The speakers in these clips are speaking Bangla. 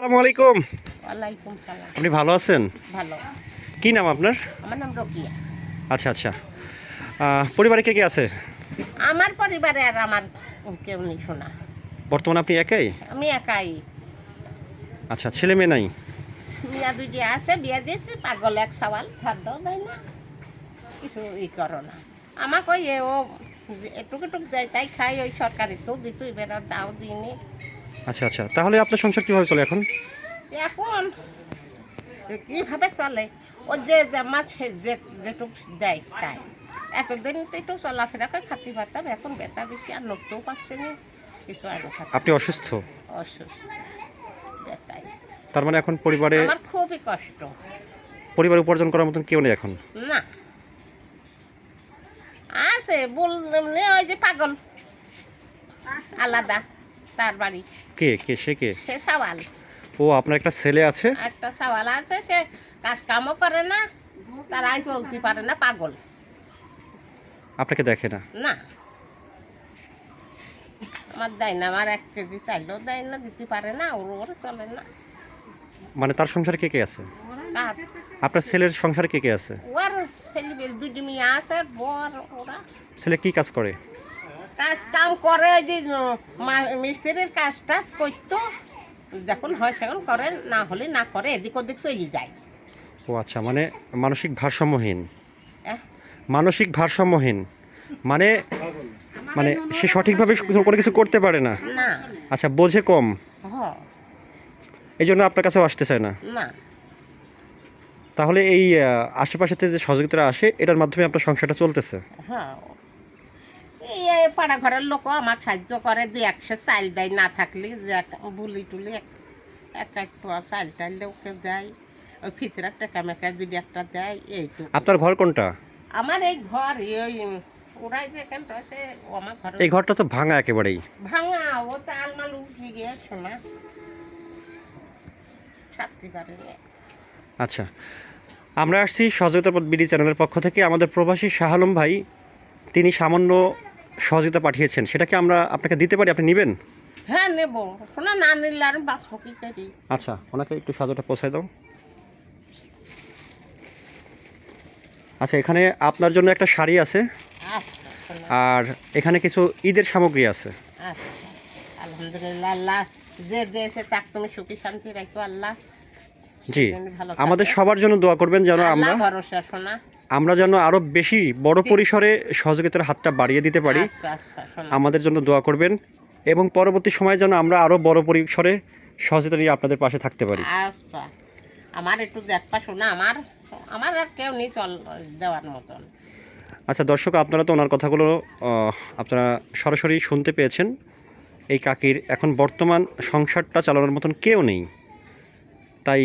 আসসালামু আলাইকুম। ওয়ালাইকুম সালাম। আপনি ভালো আছেন? ভালো। কি নাম আপনার? আমার নাম রকিয়া। আচ্ছা আচ্ছা। পরিবারে কে কে আছে? আমার পরিবারে আর আমার কেউ নেই শোনা বর্তমানে আপনি একাই? আমি একাই। আচ্ছা ছেলে মেয়ে নাই? মিয়া দুইটি আছে বিয়া দিয়েছি পাগল এক সওয়াল খাদ্য দেয় না। কিছু ই করো না। আমাকে এ ও এটুক এটুক দেয় তাই খাই ওই সরকারি তো দিত এবার দাও দিইনি আচ্ছা আচ্ছা। তাহলে আপনার সংসার কীভাবে চলে এখন? এখন কীভাবে চলে? ও যে জামা সে যে যেটুক দেয় তাই। এতদিন তো একটু চলাফেরা করে খাতি পারতাম এখন বেতা বেশি আর লোকতেও পাচ্ছে না। কিছু আর আপনি অসুস্থ? অসুস্থ বেতাই তার মানে এখন পরিবারে আমার খুবই কষ্ট। পরিবার উপার্জন করার মতন কেউ নেই এখন? না। আছে বললে ওই যে পাগল। আলাদা। তার বাড়ি। কে কে সে কে? সে সওয়াল। ও আপনার একটা ছেলে আছে? একটা সওয়াল আছে সে কাজ কামও করে না তার আই চলতে পারে না পাগল। আপনাকে দেখে না? না। আমার দেয় না আমার এক কেজি চাইলেও দেয় না দিতে পারে না ওর ওর চলে না। মানে তার সংসারে কে কে আছে? আপনার ছেলের সংসারে কে কে আছে? ওর ছেলে দুটি মেয়ে আছে বর ওরা। ছেলে কি কাজ করে? কাজ কাম করে ওই যে মিস্ত্রির কাজ টাজ করতো। যখন হয় সেখন করে না হলে না করে এদিক ওদিক চলে যায়। ও আচ্ছা মানে মানসিক ভারসাম্যহীন? এহ, মানসিক ভারসাম্যহীন? মানে মানে সে সঠিকভাবে কোনো কিছু করতে পারে না? আচ্ছা বোঝে কম? এই জন্য আপনার কাছেও আসতে চায় না? তাহলে এই আশেপাশেতে যে সহযোগিতারা আসে এটার মাধ্যমে আপনার সংসারটা চলতেছে? হ্যাঁ পাড়া ঘরের লোকও আমার সাহায্য করে দুই একশো চাল দেয় না থাকলে যে এক বুলি টুলি এক এক চাল টাল ওকে দেয়। ওই ফিতরার টাকা মেকা দুই একটা দেয় এইটুকু। আপনার ঘর কোনটা? আমার এই ঘর ওই ওরাই যেখানে রয়েছে ও আমার ঘর এই ঘরটা তো ভাঙা একেবারেই। ভাঙা ও চাল মাল উঠে গিয়ে শোনা আচ্ছা আমরা আসছি সহযোগিতা পথ বিডি চ্যানেলের পক্ষ থেকে। আমাদের প্রবাসী শাহ আলম ভাই তিনি সামান্য সহযোগিতা পাঠিয়েছেন সেটাকে আমরা আপনাকে দিতে পারি? আপনি নেবেন? হ্যাঁ নেব। শোনা না নিলে আর বাঁচবো কি করি? আচ্ছা ওনাকে একটু সাজটা পৌঁছায় দাও। আচ্ছা এখানে আপনার জন্য একটা শাড়ি আছে আচ্ছা আর এখানে কিছু ঈদের সামগ্রী আছে। আচ্ছা আলহামদুলিল্লাহ আল্লাহ যে দেশে তাক তুমি সুখী শান্তি রাখো আল্লাহ। জি আমাদের সবার জন্য দোয়া করবেন যেন আমরা ভরসা শোনা আমরা যেন আরও বেশি বড় পরিসরে সহযোগিতার হাতটা বাড়িয়ে দিতে পারি। আচ্ছা আচ্ছা আমাদের জন্য দোয়া করবেন এবং পরবর্তী সময়ে যেন আমরা আরও বড় পরিসরে সহযোগিতা নিয়ে আপনাদের পাশে থাকতে পারি। আচ্ছা। আমার একটু দেখবা শোনা আমার আমার আর কেউ নেই চল দেওয়ার মতন। আচ্ছা দর্শক আপনারা তো ওনার কথাগুলো আপনারা সরাসরি শুনতে পেয়েছেন। এই কাকির এখন বর্তমান সংসারটা চালানোর মতন কেউ নেই। তাই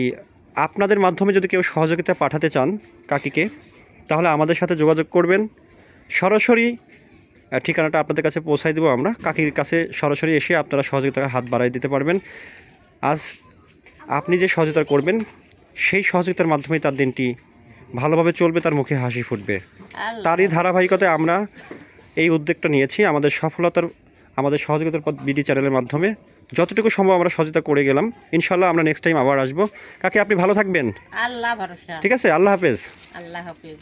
আপনাদের মাধ্যমে যদি কেউ সহযোগিতা পাঠাতে চান কাকিকে তাহলে আমাদের সাথে যোগাযোগ করবেন। সরাসরি ঠিকানাটা আপনাদের কাছে পৌঁছাই দেবো আমরা। কাকির কাছে সরাসরি এসে আপনারা সহযোগিতার হাত বাড়াই দিতে পারবেন। আজ আপনি যে সহযোগিতা করবেন সেই সহযোগিতার মাধ্যমেই তার দিনটি ভালোভাবে চলবে তার মুখে হাসি ফুটবে। তারই ধারাবাহিকতায় আমরা এই উদ্যোগটা নিয়েছি। আমাদের সফলতার আমাদের সহযোগিতার পথ বিডি চ্যানেলের মাধ্যমে। যতটুকু সম্ভব আমরা সহযোগিতা করে গেলাম। ইনশাল্লাহ আমরা নেক্সট টাইম আবার আসব। কাকে আপনি ভালো থাকবেন। আল্লাহ ঠিক আছে? আল্লাহ হাফেজ। আল্লাহ হাফিজ।